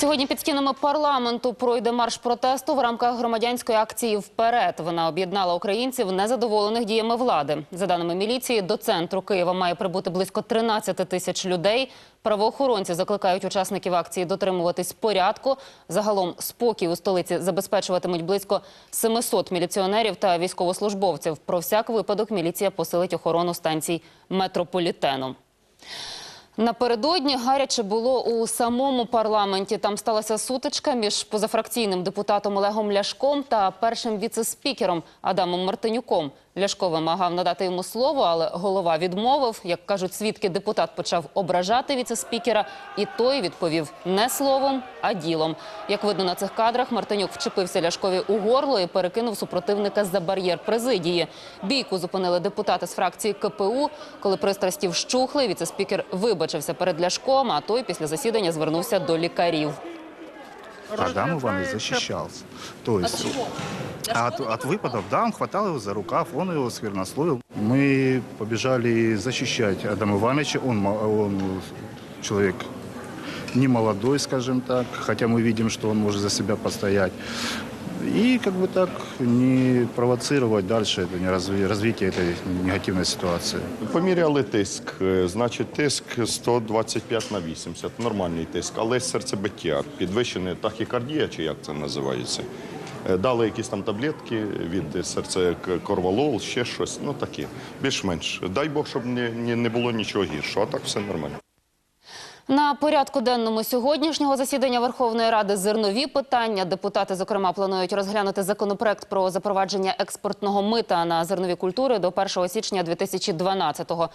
Сьогодні під стінами парламенту пройде марш протесту в рамках громадянської акції Вперед. Вона об'єднала українців незадоволених діями влади. За даними міліції, до центру Києва має прибути близько 13 тисяч людей. Правоохоронці закликають учасників акції дотримуватись порядку. Загалом спокій у столиці забезпечуватимуть близько 700 міліціонерів та військовослужбовців. Про всяк випадок міліція посилить охорону станцій метрополітену. Напередодні гаряче було у самому парламенті. Там сталася сутичка між позафракційним депутатом Олегом Ляшком та першим віце-спікером Адамом Мартинюком. Ляшко вимагав надати йому слово, але голова відмовив. Як кажуть свідки, депутат почав ображати віце-спікера, і той відповів не словом, а ділом. Як видно на цих кадрах, Мартинюк вчепився Ляшкові у горло і перекинув супротивника за бар'єр президії. Бійку зупинили депутати з фракції КПУ. Коли пристрасті вщухли, віце-спікер вибачився перед Ляшком, а той після засідання звернувся до лікарів. Адам Иванович защищался. То есть от, от выпадов, да, он хватал его за рукав, он его свернословил. Мы побежали защищать Адама Ивановича. Он, он человек не молодой, скажем так, хотя мы видим, что он может за себя постоять. И как бы так не провоцировать дальше это, не разви- развитие этой негативной ситуации. Поміряли тиск. Е, Значить, тиск 125 на 80. Нормальний тиск, але серцебиття, підвищене тахікардія, чи як це називається. Е, Дали якісь там таблетки від серця к- корвалол, ще щось. Ну такі, більш-менш. Дай Бог, щоб не, не, не було нічого гіршого, а так все нормально. На порядку денному сьогоднішнього засідання Верховної Ради зернові питання. Депутати, зокрема, планують розглянути законопроект про запровадження експортного мита на зернові культури до 1 січня 2012-го.